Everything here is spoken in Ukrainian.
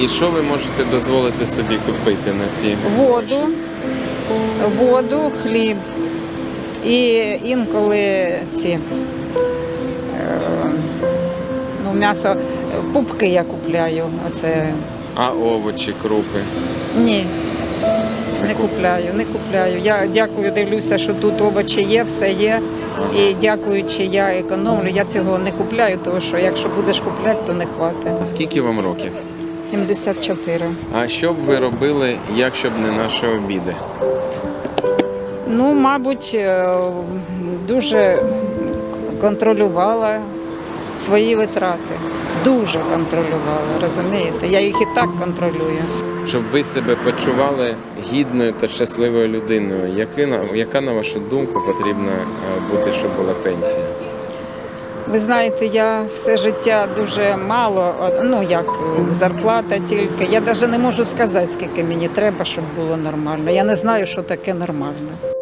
І що ви можете дозволити собі купити на ці Воду, воду, хліб і інколи ці е, ну, м'ясо, пупки я купляю. Оце а овочі, крупи? ні. Не купляю, не купляю. Я дякую, дивлюся, що тут овочі є, все є. І дякуючи, я економлю. Я цього не купляю, тому що якщо будеш купляти, то не хватить. А скільки вам років? 74. А що б ви робили, якщо б не наші обіди? Ну, мабуть, е, дуже контролювала свої витрати. Дуже контролювала, розумієте? Я їх і так контролюю. Щоб ви себе почували гідною та щасливою людиною, Яки на- яка, на вашу думку, потрібна е, бути, щоб була пенсія? Ви знаєте, я все життя дуже мало, ну як е, зарплата тільки. Я навіть не можу сказати, скільки мені треба, щоб було нормально. Я не знаю, що таке нормально.